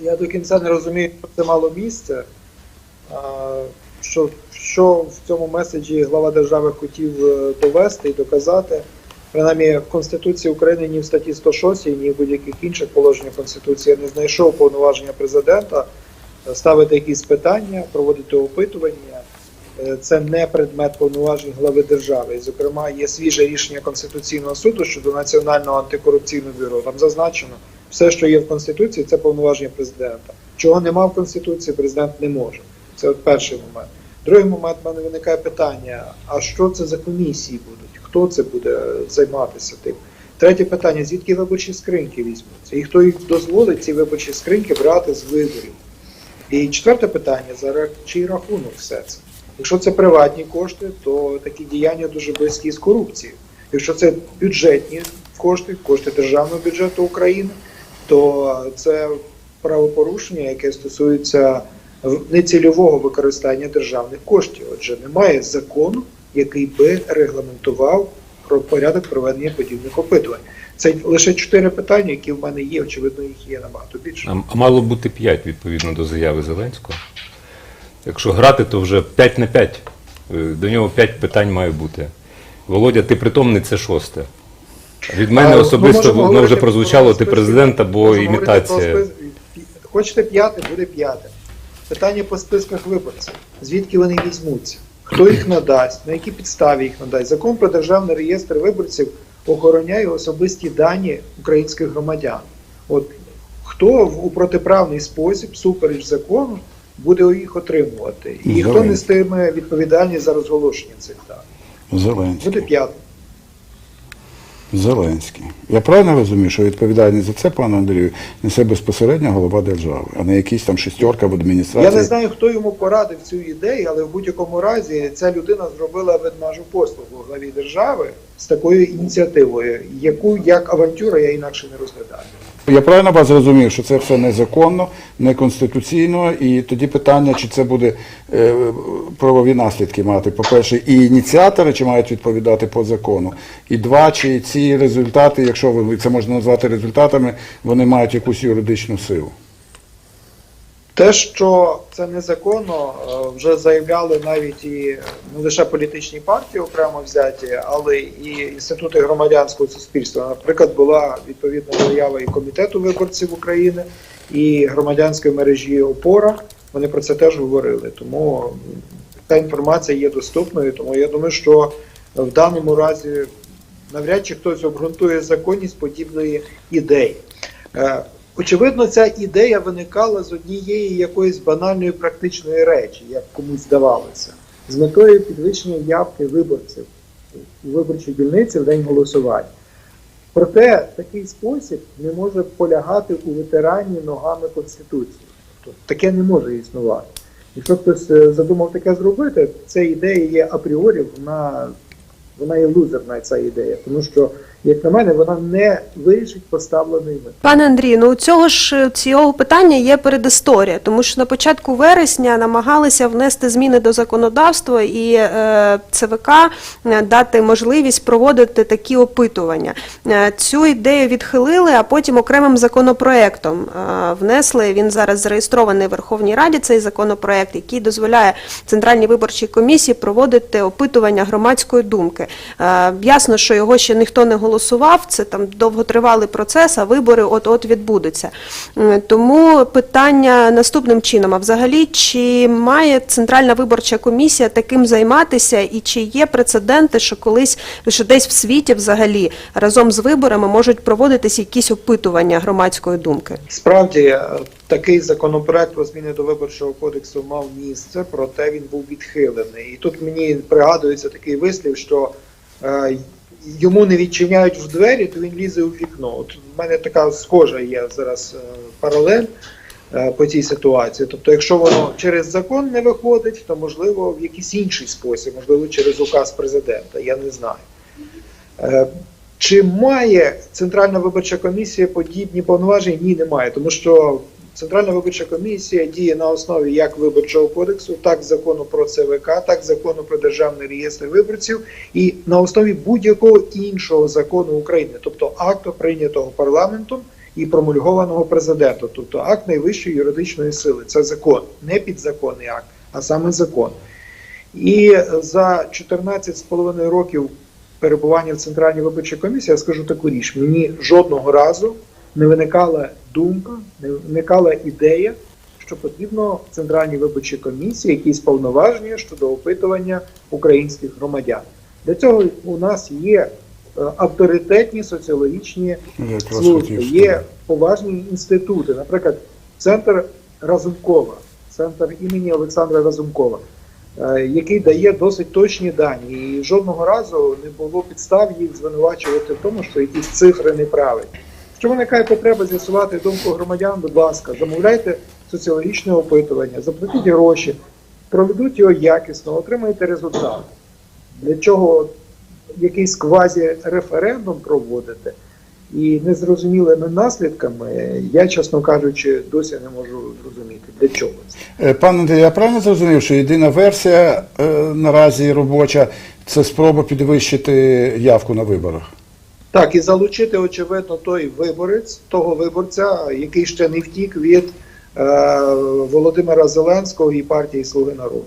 Я до кінця не розумію, що це мало місце. Що, що в цьому меседжі глава держави хотів е, довести і доказати. Принаймні, в Конституції України ні в статті 106, ні в будь-яких інших положеннях Конституції я не знайшов повноваження президента е, ставити якісь питання, проводити опитування. Е, Це не предмет повноважень глави держави. І, зокрема, є свіже рішення Конституційного суду щодо Національного антикорупційного бюро. Там зазначено, все, що є в Конституції, це повноваження президента. Чого нема в Конституції, президент не може. Це от перший момент. Другий момент в мене виникає питання: а що це за комісії будуть? Хто це буде займатися тим? Третє питання: звідки виборчі скриньки візьмуться? І хто їх дозволить ці виборчі скриньки брати з виборів? І четверте питання: за чий рахунок все це? Якщо це приватні кошти, то такі діяння дуже близькі з корупцією. Якщо це бюджетні кошти, кошти державного бюджету України, то це правопорушення, яке стосується нецільового використання державних коштів. Отже, немає закону, який би регламентував про порядок проведення подібних опитувань. Це лише чотири питання, які в мене є. Очевидно, їх є набагато більше. А, мало бути 5 відповідно до заяви Зеленського. Якщо грати, то вже 5 на 5. Е, До нього 5 питань має бути. Володя, ти притомний, це шосте. Від мене А, особисто воно вже прозвучало, ти президент або імітація. спис- Хочете п'яте, буде п'яте. Питання по списках виборців. Звідки вони візьмуться? Хто їх надасть, на якій підставі їх надасть? Закон про державний реєстр виборців охороняє особисті дані українських громадян. От хто в- у протиправний спосіб, супереч закону, буде їх отримувати? І хто Зеленський. нестиме відповідальність за розголошення цих даних? Зеленський. Буде п'яте. Зеленський. Я правильно розумію, що відповідальність за це, пане Андрію, несе безпосередньо голова держави, а не якийсь там шестерка в адміністрації. Я не знаю, хто йому порадив цю ідею, але в будь-якому разі ця людина зробила ведмежу послугу главі держави з такою ініціативою, яку як авантюра я інакше не розглядаю. Я правильно вас зрозумів, що це все незаконно, неконституційно, і тоді питання, чи це буде е, правові наслідки мати. По-перше, і ініціатори, чи мають відповідати по закону, і два, чи ці результати, якщо це можна назвати результатами, вони мають якусь юридичну силу. Те, що це незаконно, е, вже заявляли навіть і не лише політичні партії окремо взяті, але і інститути громадянського суспільства. Наприклад, була відповідна заява і комітету виборців України, і громадянської мережі ОПОРА. Вони про це теж говорили. Тому та інформація є доступною. Тому я думаю, що в даному разі навряд чи хтось обґрунтує законність подібної ідеї. Очевидно, ця ідея виникала з однієї якоїсь банальної практичної речі, як комусь здавалося, з метою підвищення явки виборців у виборчій дільниці в день голосування. Проте такий спосіб не може полягати у витиранні ногами Конституції. Тобто таке не може існувати. Якщо хтось е, задумав таке зробити, ця ідея є апріорі, вона, вона є лузерна, ця ідея, тому що, як на мене, вона не вирішить поставленої мети. Пане Андрію, ну у цього ж цього питання є передісторія, тому що на початку вересня намагалися внести зміни до законодавства і е, ЦВК е, дати можливість проводити такі опитування. Е, цю ідею відхилили, а потім окремим законопроектом е, внесли. Він зараз зареєстрований в Верховній Раді. Цей законопроект, який дозволяє центральній виборчій комісії проводити опитування громадської думки. Е, ясно, що його ще ніхто не голосував. Це там довготривалий процес, а вибори от-от відбудуться. Тому питання наступним чином: а взагалі, чи має Центральна виборча комісія таким займатися, і чи є прецеденти, що колись що десь в світі взагалі разом з виборами можуть проводитись якісь опитування громадської думки? Справді е, такий законопроект про зміни до виборчого кодексу мав місце, проте він був відхилений. І тут мені пригадується такий вислів, що е, йому не відчиняють в двері, то він лізе у вікно. От в мене така схожа є зараз е, паралель е, по цій ситуації. Тобто, якщо воно через закон не виходить, то можливо в якийсь інший спосіб, можливо, через указ президента. Я не знаю. Е, Чи має Центральна виборча комісія подібні повноваження? Ні, немає, тому що Центральна виборча комісія діє на основі як виборчого кодексу, так закону про ЦВК, так закону про державний реєстр виборців, і на основі будь-якого іншого закону України, тобто акту прийнятого парламентом і промульгованого президента, тобто акт найвищої юридичної сили. Це закон, не підзаконний акт, а саме закон. І за 14,5 років перебування в Центральній виборчій комісії я скажу таку річ: мені жодного разу не виникала думка, не виникала ідея, що потрібно Центральній виборчій комісії якісь повноваження щодо опитування українських громадян. Для цього у нас є е, авторитетні соціологічні служби, є поважні інститути, наприклад, центр Разумкова, центр імені Олександра Разумкова, е, який дає досить точні дані. І жодного разу не було підстав їх звинувачувати в тому, що якісь цифри неправильні. Якщо виникає потреба з'ясувати думку громадян, будь ласка, замовляйте соціологічне опитування, заплатіть гроші, проведуть його якісно, отримаєте результат. Для чого якийсь квазі-референдум проводити і незрозумілими наслідками, я, чесно кажучи, досі не можу зрозуміти, для чого. Е, Пане Андрій, я правильно зрозумів, що єдина версія е, наразі робоча це спроба підвищити явку на виборах. Так, і залучити, очевидно, той виборець, того виборця, який ще не втік від е, Володимира Зеленського і партії Слуги народу.